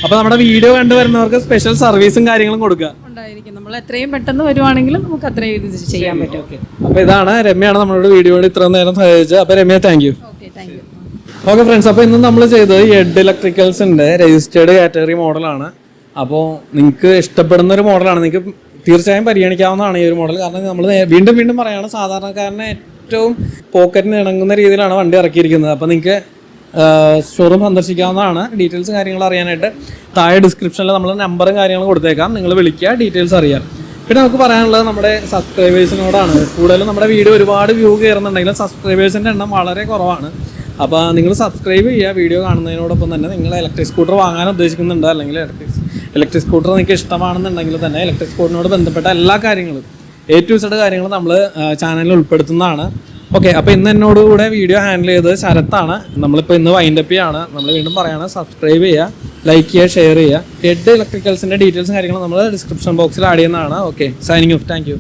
അപ്പോൾ നമ്മുടെ വീഡിയോ കണ്ടുവരുന്നവർക്ക് സ്പെഷ്യൽ സർവീസും കാര്യങ്ങളും കൊടുക്കുക. ഉണ്ടായിരിക്കും. നമ്മൾ എത്രയും പെട്ടെന്ന് വരുവാണെങ്കിലും നമുക്ക് അത്രയും ഇത് ചെയ്യാൻ പറ്റും. അപ്പൊ ഇതാണ് രമ്യാണ് നമ്മളോട് വീഡിയോ ഇത്രയും നേരം സഹായിച്ചത് അപ്പൊ Ramya thank you okay thank you okay friends അപ്പോൾ ഇന്ന് നമ്മൾ ചെയ്തത് എഡ് ഇലക്ട്രിക്കൽസിന്റെ രജിസ്റ്റേർഡ് കാറ്റഗറി മോഡലാണ് അപ്പോൾ നിങ്ങൾക്ക് ഇഷ്ടപ്പെടുന്ന ഒരു മോഡലാണ് നിങ്ങൾക്ക് തീർച്ചയായും പരിഗണിക്കാവുന്നതാണ് ഈ ഒരു മോഡൽ കാരണം നമ്മൾ വീണ്ടും വീണ്ടും പറയുകയാണ് സാധാരണക്കാരനെ ഏറ്റവും പോക്കറ്റിന് ഇണങ്ങുന്ന രീതിയിലാണ് വണ്ടി ഇറക്കിയിരിക്കുന്നത്. അപ്പോൾ നിങ്ങൾക്ക് ഷോറൂം സന്ദർശിക്കാവുന്നതാണ്. ഡീറ്റെയിൽസ് കാര്യങ്ങൾ അറിയാനായിട്ട് താഴെ ഡിസ്ക്രിപ്ഷനിൽ നമ്മൾ നമ്പറും കാര്യങ്ങളും കൊടുത്തേക്കാം. നിങ്ങൾ വിളിക്കുക ഡീറ്റെയിൽസ് അറിയാം പിന്നെ നമുക്ക് പറയാനുള്ളത് നമ്മുടെ സബ്സ്ക്രൈബേഴ്സിനോടാണ്. കൂടുതലും നമ്മുടെ വീഡിയോ ഒരുപാട് വ്യൂ കയറുന്നുണ്ടെങ്കിലും സബ്സ്ക്രൈബേഴ്സിന്റെ എണ്ണം വളരെ കുറവാണ്. അപ്പോൾ നിങ്ങൾ സബ്സ്ക്രൈബ് ചെയ്യുക വീഡിയോ കാണുന്നതിനോടൊപ്പം തന്നെ നിങ്ങൾ ഇലക്ട്രിക് സ്കൂട്ടർ വാങ്ങാൻ ഉദ്ദേശിക്കുന്നുണ്ട് അല്ലെങ്കിൽ ഇലക്ട്രിക് ഇലക്ട്രിക് സ്കൂട്ടർ നിങ്ങൾക്ക് ഇഷ്ടമാണെന്നുണ്ടെങ്കിൽ തന്നെ ഇലക്ട്രിക് സ്കൂട്ടറിനോട് ബന്ധപ്പെട്ട എല്ലാ കാര്യങ്ങളും എ ടു സെഡ് കാര്യങ്ങൾ നമ്മൾ ചാനലിൽ ഉൾപ്പെടുത്തുന്നതാണ്. ഓക്കെ അപ്പോൾ ഇന്ന് എന്നോട് കൂടെ വീഡിയോ ഹാൻഡിൽ ചെയ്തത് ശരത്താണ്. നമ്മളിപ്പോൾ ഇന്ന് വൈൻഡപ്പ് ചെയ്യാണ്. നമ്മൾ വീണ്ടും പറയാണ് സബ്സ്ക്രൈബ് ചെയ്യുക ലൈക്ക് ചെയ്യുക ഷെയർ ചെയ്യുക ഹെഡ് ഇലക്ട്രിക്കൽസിന്റെ ഡീറ്റെയിൽസും കാര്യങ്ങളും നമ്മൾ ഡിസ്ക്രിപ്ഷൻ ബോക്സിൽ ആഡ് ചെയ്യുന്നതാണ്. Okay signing off thank